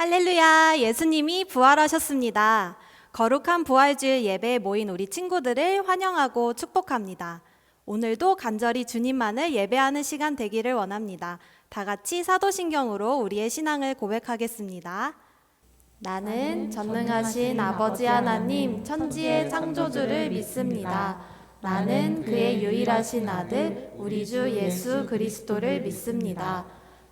할렐루야, 예수님이 부활하셨습니다. 거룩한 부활주일 예배에 모인 우리 친구들을 환영하고 축복합니다. 오늘도 간절히 주님만을 예배하는 시간 되기를 원합니다. 다 같이 사도신경으로 우리의 신앙을 고백하겠습니다. 나는 전능하신 아버지 하나님 천지의 창조주를 믿습니다. 나는 그의 유일하신 아들 우리 주 예수 그리스도를 믿습니다.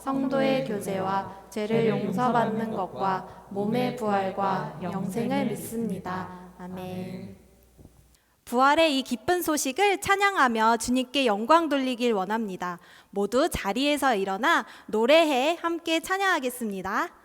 성도의 교제와 죄를 용서받는 것과 몸의 부활과 영생을 믿습니다. 아멘. 부활의 이 기쁜 소식을 찬양하며 주님께 영광 돌리길 원합니다. 모두 자리에서 일어나 노래해 함께 찬양하겠습니다.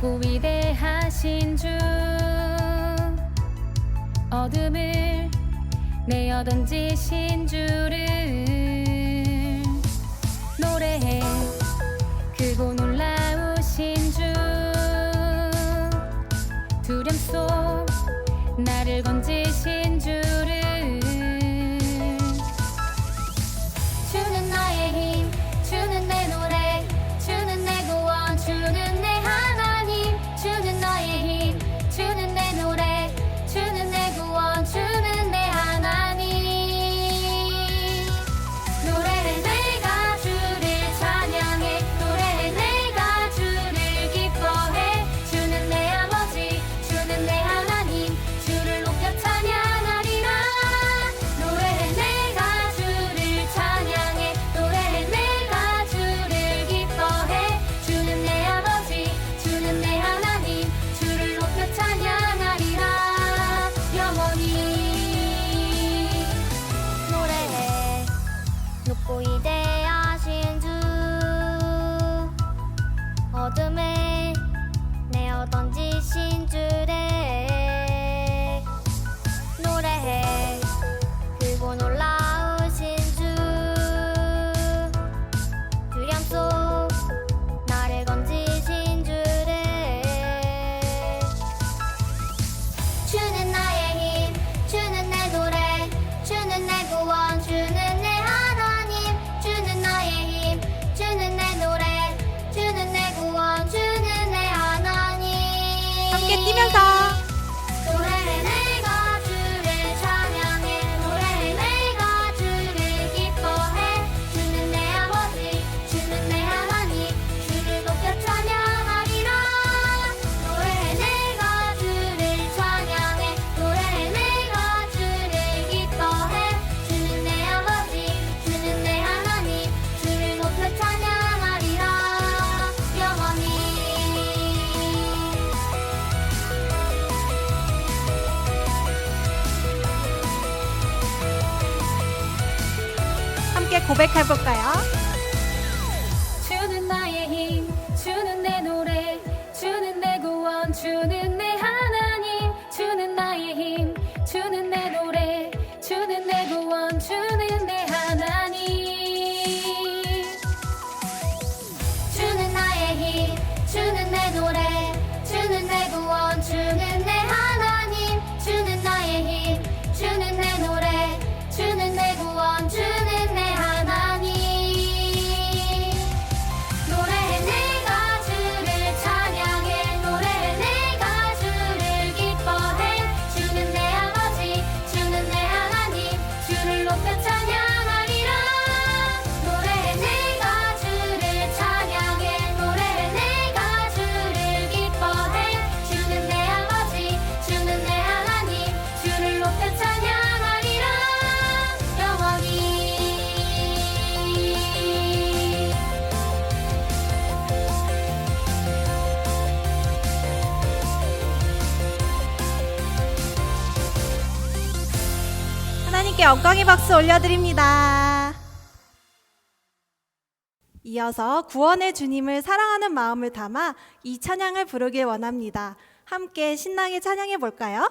높고 위대하신 주 어둠을 내어 던지신 주를 노래해 크고 놀라우신 주. 두려움 속 나를 건지신 주를 함께 뛰면서 고백해 볼까요? 함께 엉덩이 박수 올려드립니다. 이어서 구원의 주님을 사랑하는 마음을 담아 이 찬양을 부르길 원합니다. 함께 신나게 찬양해 볼까요?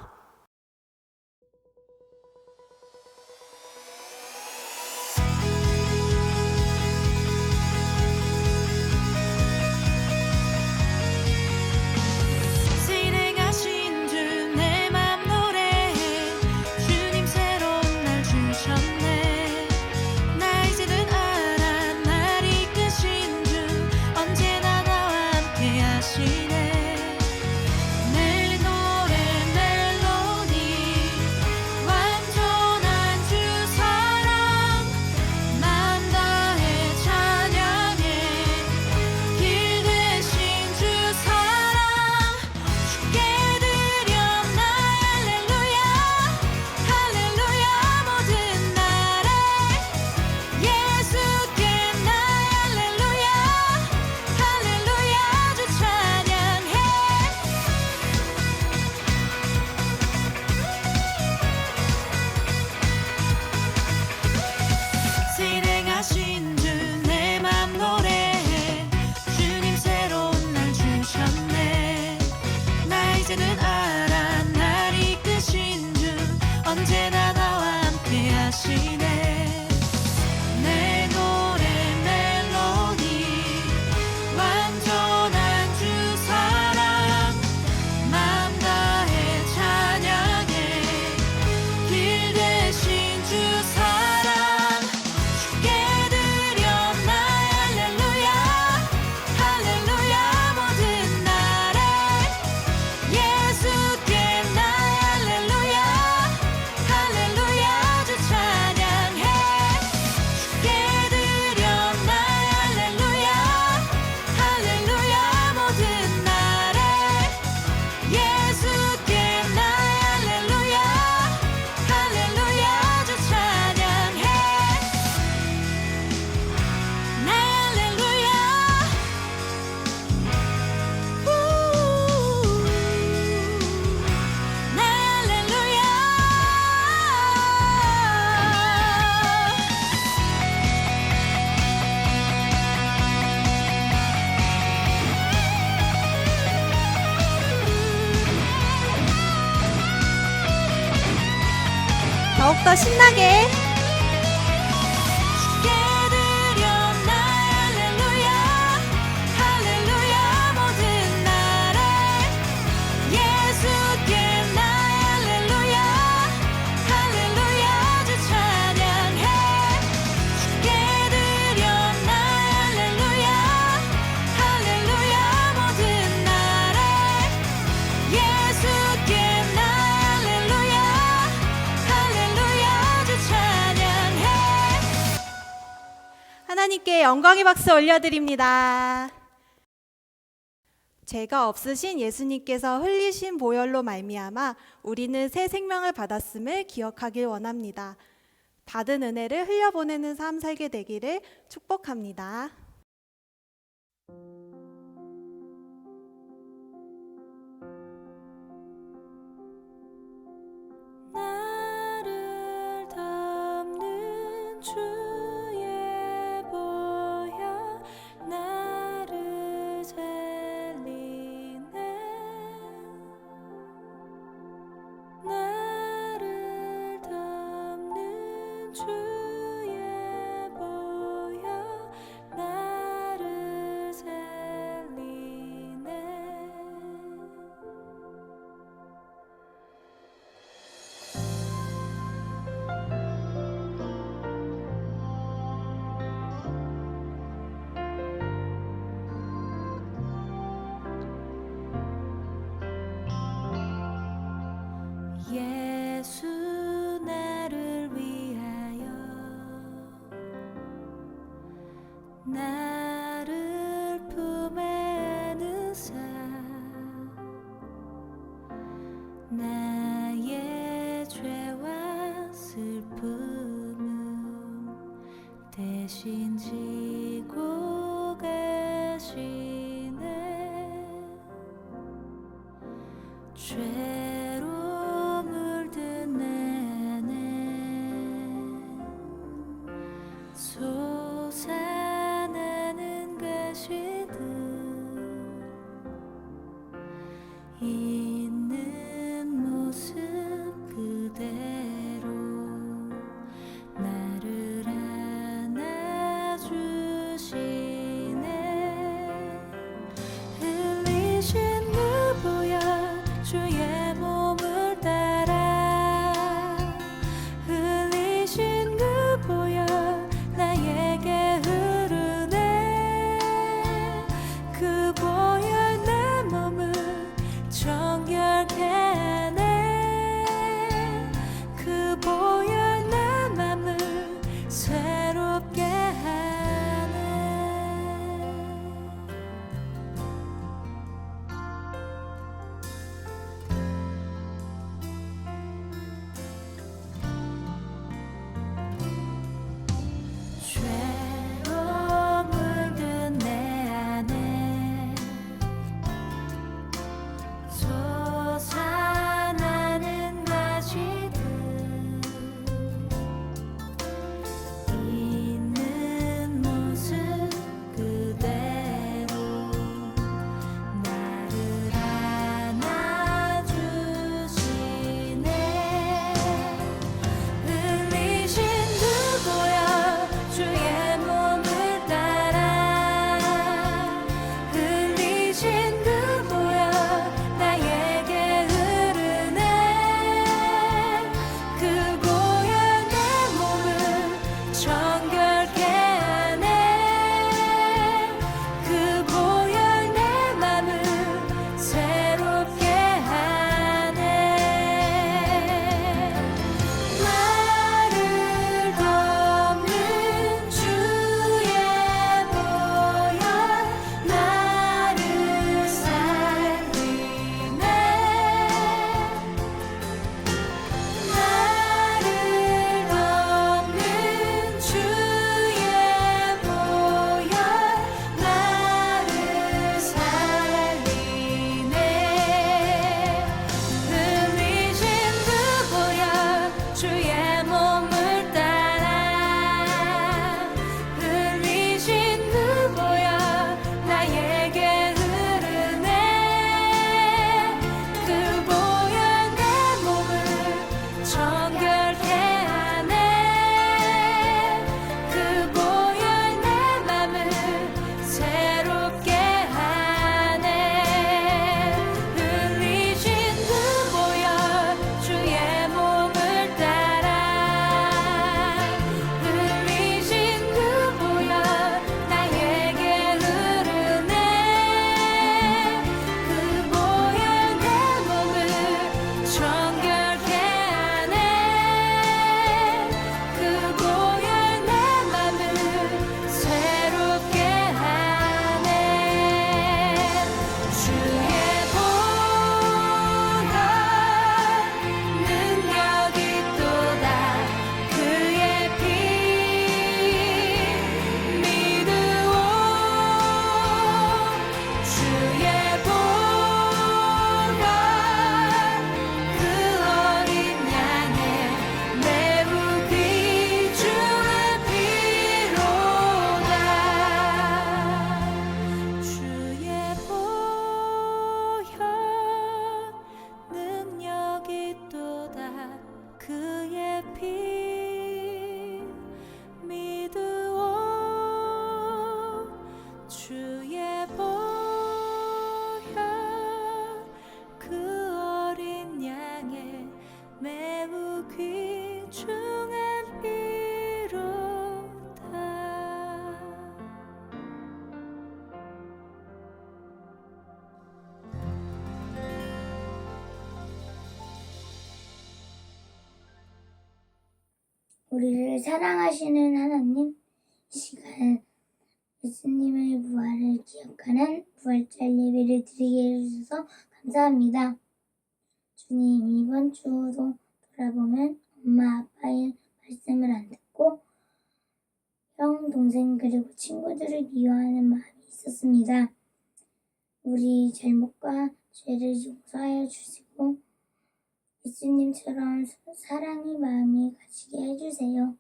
신나게. 하나님께 영광의 박수 올려드립니다. 죄가 없으신 예수님께서 흘리신 보혈로 말미암아 우리는 새 생명을 받았음을 기억하길 원합니다. 받은 은혜를 흘려보내는 삶 살게 되기를 축복합니다. 水。 우리를 사랑하시는 하나님, 이 시간 예수님의 부활을 기억하는 부활절 예배를 드리게 해주셔서 감사합니다. 주님, 이번 주도 돌아보면 엄마, 아빠의 말씀을 안 듣고 형, 동생, 그리고 친구들을 미워하는 마음이 있었습니다. 우리 잘못과 죄를 용서하여 주시고 예수님처럼 사랑의 마음이 가시게 해주세요.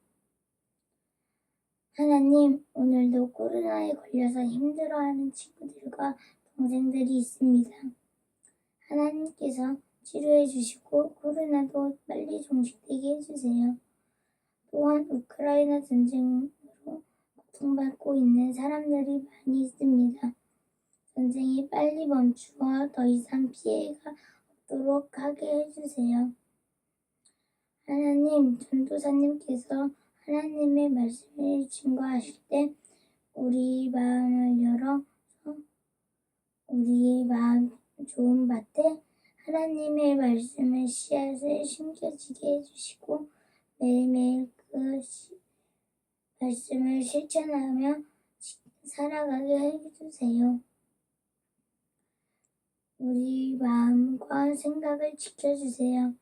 하나님, 오늘도 코로나에 걸려서 힘들어하는 친구들과 동생들이 있습니다. 하나님께서 치료해 주시고 코로나도 빨리 종식되게 해주세요. 또한 우크라이나 전쟁으로 고통받고 있는 사람들이 많이 있습니다. 전쟁이 빨리 멈추어 더 이상 피해가 없도록 하게 해주세요. 하나님, 전도사님께서 하나님의 말씀을 증거하실 때 우리 마음을 열어서 우리의 마음 좋은 밭에 하나님의 말씀을 씨앗을 심겨지게 해주시고 매일매일 그 시- 말씀을 실천하며 지- 살아가게 해주세요. 우리 마음과 생각을 지켜주세요.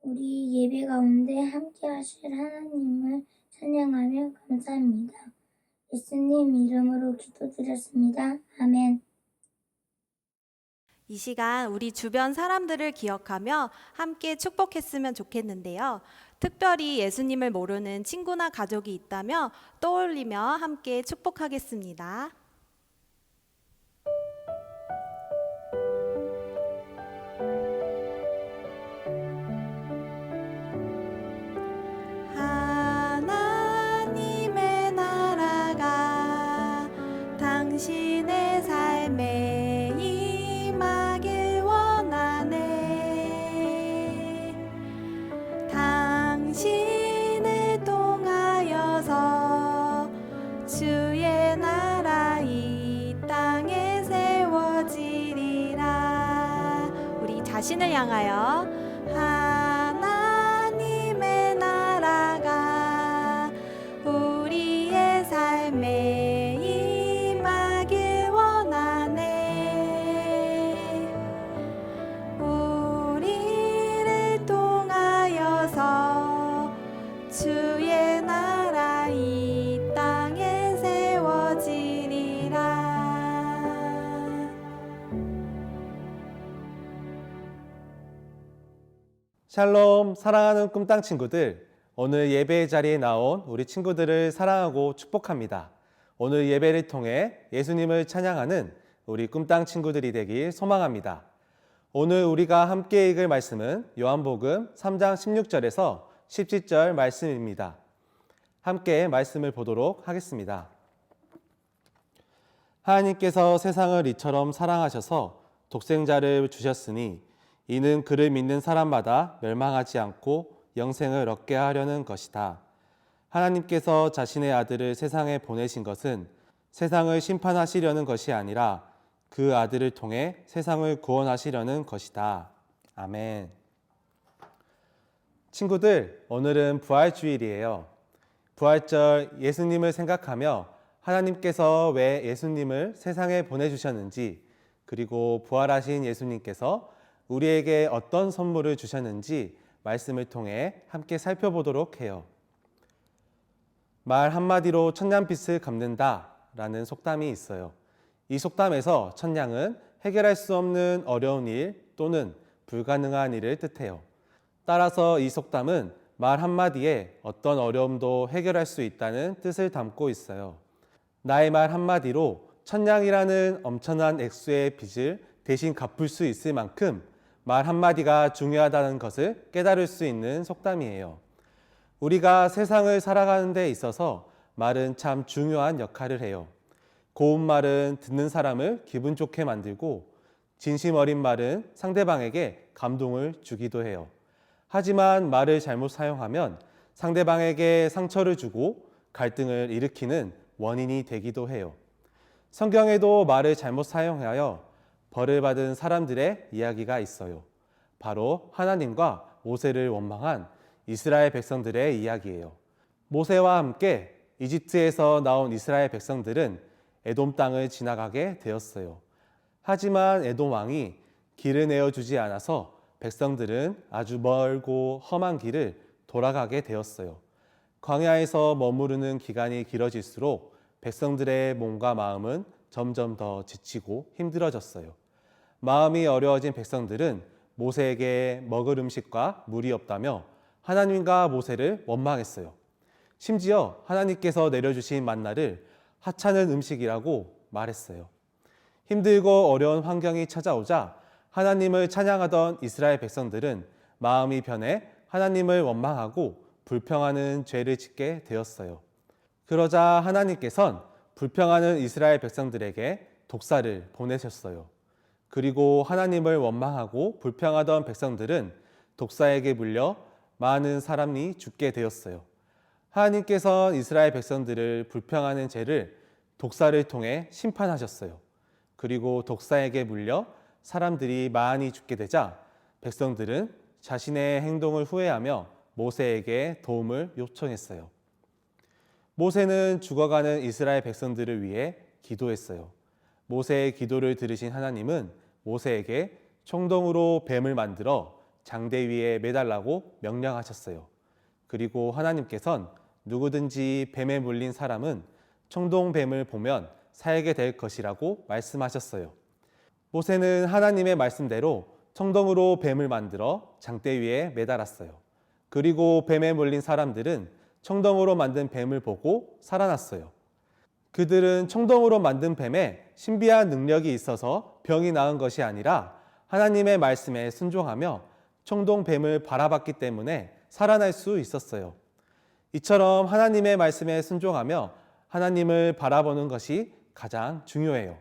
우리 예배 가운데 함께 하실 하나님을 찬양하며 감사합니다. 예수님 이름으로 기도드렸습니다. 아멘. 이 시간 우리 주변 사람들을 기억하며 함께 축복했으면 좋겠는데요. 특별히 예수님을 모르는 친구나 가족이 있다면 떠올리며 함께 축복하겠습니다. 샬롬 사랑하는 꿈땅 친구들 오늘 예배 자리에 나온 우리 친구들을 사랑하고 축복합니다. 오늘 예배를 통해 예수님을 찬양하는 우리 꿈땅 친구들이 되길 소망합니다. 오늘 우리가 함께 읽을 말씀은 요한복음 3장 16절에서 17절 말씀입니다. 함께 말씀을 보도록 하겠습니다. 하나님께서 세상을 이처럼 사랑하셔서 독생자를 주셨으니 이는 그를 믿는 사람마다 멸망하지 않고 영생을 얻게 하려는 것이다. 하나님께서 자신의 아들을 세상에 보내신 것은 세상을 심판하시려는 것이 아니라 그 아들을 통해 세상을 구원하시려는 것이다. 아멘. 친구들, 오늘은 부활주일이에요. 부활절 예수님을 생각하며 하나님께서 왜 예수님을 세상에 보내주셨는지, 그리고 부활하신 예수님께서 우리에게 어떤 선물을 주셨는지 말씀을 통해 함께 살펴보도록 해요. 말 한마디로 천냥빛을 갚는다 라는 속담이 있어요. 이 속담에서 천냥은 해결할 수 없는 어려운 일 또는 불가능한 일을 뜻해요. 따라서 이 속담은 말 한마디에 어떤 어려움도 해결할 수 있다는 뜻을 담고 있어요. 나의 말 한마디로 천냥이라는 엄청난 액수의 빚을 대신 갚을 수 있을 만큼 말 한마디가 중요하다는 것을 깨달을 수 있는 속담이에요. 우리가 세상을 살아가는 데 있어서 말은 참 중요한 역할을 해요. 고운 말은 듣는 사람을 기분 좋게 만들고 진심 어린 말은 상대방에게 감동을 주기도 해요. 하지만 말을 잘못 사용하면 상대방에게 상처를 주고 갈등을 일으키는 원인이 되기도 해요. 성경에도 말을 잘못 사용하여 벌을 받은 사람들의 이야기가 있어요. 바로 하나님과 모세를 원망한 이스라엘 백성들의 이야기예요. 모세와 함께 이집트에서 나온 이스라엘 백성들은 에돔 땅을 지나가게 되었어요. 하지만 에돔 왕이 길을 내어주지 않아서 백성들은 아주 멀고 험한 길을 돌아가게 되었어요. 광야에서 머무르는 기간이 길어질수록 백성들의 몸과 마음은 점점 더 지치고 힘들어졌어요. 마음이 어려워진 백성들은 모세에게 먹을 음식과 물이 없다며 하나님과 모세를 원망했어요. 심지어 하나님께서 내려주신 만나를 하찮은 음식이라고 말했어요. 힘들고 어려운 환경이 찾아오자 하나님을 찬양하던 이스라엘 백성들은 마음이 변해 하나님을 원망하고 불평하는 죄를 짓게 되었어요. 그러자 하나님께선 불평하는 이스라엘 백성들에게 독사를 보내셨어요. 그리고 하나님을 원망하고 불평하던 백성들은 독사에게 물려 많은 사람이 죽게 되었어요. 하나님께서 이스라엘 백성들을 불평하는 죄를 독사를 통해 심판하셨어요. 그리고 독사에게 물려 사람들이 많이 죽게 되자 백성들은 자신의 행동을 후회하며 모세에게 도움을 요청했어요. 모세는 죽어가는 이스라엘 백성들을 위해 기도했어요. 모세의 기도를 들으신 하나님은 모세에게 청동으로 뱀을 만들어 장대 위에 매달라고 명령하셨어요. 그리고 하나님께선 누구든지 뱀에 물린 사람은 청동뱀을 보면 살게 될 것이라고 말씀하셨어요. 모세는 하나님의 말씀대로 청동으로 뱀을 만들어 장대 위에 매달았어요. 그리고 뱀에 물린 사람들은 청동으로 만든 뱀을 보고 살아났어요. 그들은 청동으로 만든 뱀에 신비한 능력이 있어서 병이 나은 것이 아니라 하나님의 말씀에 순종하며 청동 뱀을 바라봤기 때문에 살아날 수 있었어요. 이처럼 하나님의 말씀에 순종하며 하나님을 바라보는 것이 가장 중요해요.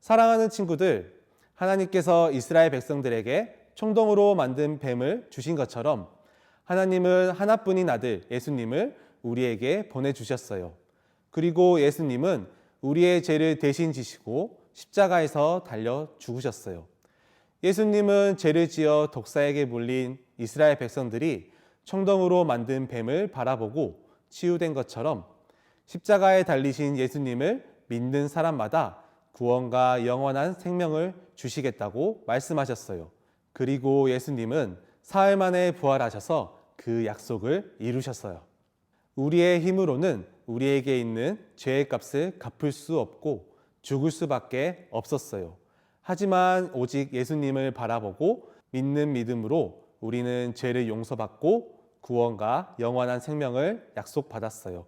사랑하는 친구들, 하나님께서 이스라엘 백성들에게 청동으로 만든 뱀을 주신 것처럼 하나님은 하나뿐인 아들 예수님을 우리에게 보내주셨어요. 그리고 예수님은 우리의 죄를 대신 지시고 십자가에서 달려 죽으셨어요. 예수님은 죄를 지어 독사에게 물린 이스라엘 백성들이 청동으로 만든 뱀을 바라보고 치유된 것처럼 십자가에 달리신 예수님을 믿는 사람마다 구원과 영원한 생명을 주시겠다고 말씀하셨어요. 그리고 예수님은 사흘 만에 부활하셔서 그 약속을 이루셨어요. 우리의 힘으로는 우리에게 있는 죄의 값을 갚을 수 없고 죽을 수밖에 없었어요. 하지만 오직 예수님을 바라보고 믿는 믿음으로 우리는 죄를 용서받고 구원과 영원한 생명을 약속받았어요.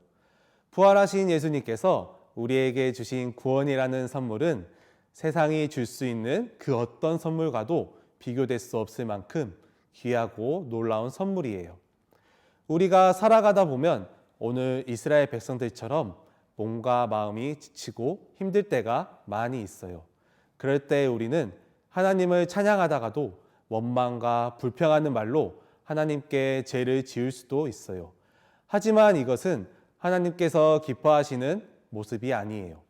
부활하신 예수님께서 우리에게 주신 구원이라는 선물은 세상이 줄 수 있는 그 어떤 선물과도 비교될 수 없을 만큼 귀하고 놀라운 선물이에요. 우리가 살아가다 보면 오늘 이스라엘 백성들처럼 몸과 마음이 지치고 힘들 때가 많이 있어요. 그럴 때 우리는 하나님을 찬양하다가도 원망과 불평하는 말로 하나님께 죄를 지을 수도 있어요. 하지만 이것은 하나님께서 기뻐하시는 모습이 아니에요.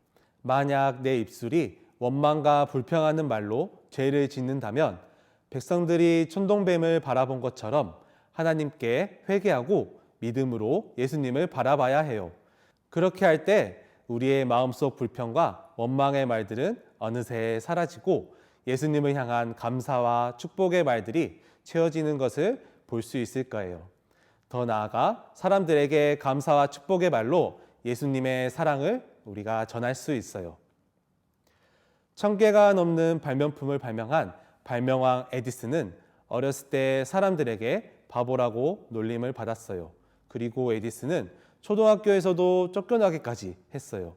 만약 내 입술이 원망과 불평하는 말로 죄를 짓는다면 백성들이 천동뱀을 바라본 것처럼 하나님께 회개하고 믿음으로 예수님을 바라봐야 해요. 그렇게 할 때 우리의 마음속 불평과 원망의 말들은 어느새 사라지고 예수님을 향한 감사와 축복의 말들이 채워지는 것을 볼 수 있을 거예요. 더 나아가 사람들에게 감사와 축복의 말로 예수님의 사랑을 우리가 전할 수 있어요. 천 개가 넘는 발명품을 발명한 발명왕 에디슨은 어렸을 때 사람들에게 바보라고 놀림을 받았어요. 그리고 에디슨은 초등학교에서도 쫓겨나기까지 했어요.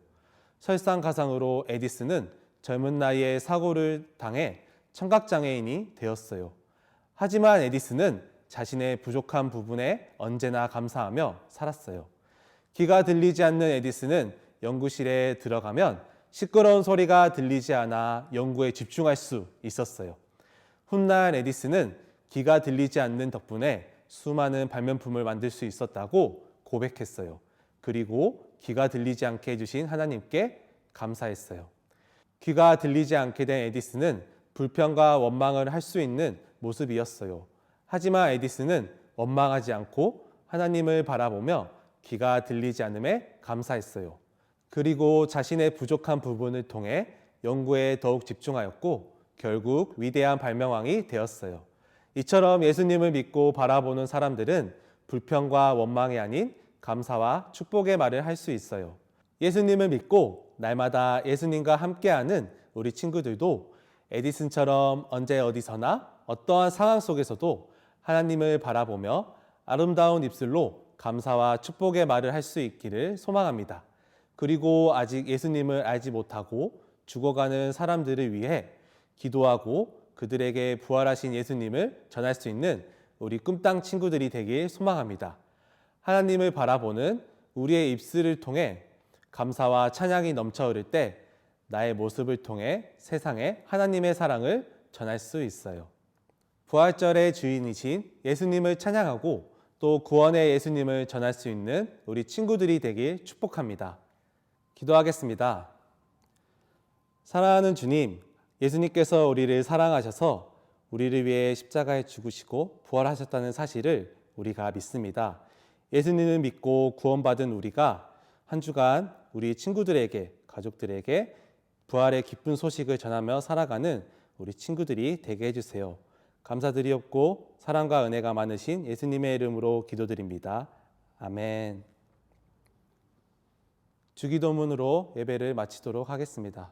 설상가상으로 에디슨은 젊은 나이에 사고를 당해 청각장애인이 되었어요. 하지만 에디슨은 자신의 부족한 부분에 언제나 감사하며 살았어요. 귀가 들리지 않는 에디슨은 연구실에 들어가면 시끄러운 소리가 들리지 않아 연구에 집중할 수 있었어요. 훗날 에디슨은 귀가 들리지 않는 덕분에 수많은 발명품을 만들 수 있었다고 고백했어요. 그리고 귀가 들리지 않게 해주신 하나님께 감사했어요. 귀가 들리지 않게 된 에디슨은 불평과 원망을 할 수 있는 모습이었어요. 하지만 에디슨은 원망하지 않고 하나님을 바라보며 귀가 들리지 않음에 감사했어요. 그리고 자신의 부족한 부분을 통해 연구에 더욱 집중하였고 결국 위대한 발명왕이 되었어요. 이처럼 예수님을 믿고 바라보는 사람들은 불평과 원망이 아닌 감사와 축복의 말을 할 수 있어요. 예수님을 믿고 날마다 예수님과 함께하는 우리 친구들도 에디슨처럼 언제 어디서나 어떠한 상황 속에서도 하나님을 바라보며 아름다운 입술로 감사와 축복의 말을 할 수 있기를 소망합니다. 그리고 아직 예수님을 알지 못하고 죽어가는 사람들을 위해 기도하고 그들에게 부활하신 예수님을 전할 수 있는 우리 꿈땅 친구들이 되길 소망합니다. 하나님을 바라보는 우리의 입술을 통해 감사와 찬양이 넘쳐 흐를 때 나의 모습을 통해 세상에 하나님의 사랑을 전할 수 있어요. 부활절의 주인이신 예수님을 찬양하고 또 구원의 예수님을 전할 수 있는 우리 친구들이 되길 축복합니다. 기도하겠습니다. 사랑하는 주님, 예수님께서 우리를 사랑하셔서 우리를 위해 십자가에 죽으시고 부활하셨다는 사실을 우리가 믿습니다. 예수님을 믿고 구원받은 우리가 한 주간 우리 친구들에게, 가족들에게 부활의 기쁜 소식을 전하며 살아가는 우리 친구들이 되게 해주세요. 감사드리옵고 사랑과 은혜가 많으신 예수님의 이름으로 기도드립니다. 아멘. 주기도문으로 예배를 마치도록 하겠습니다.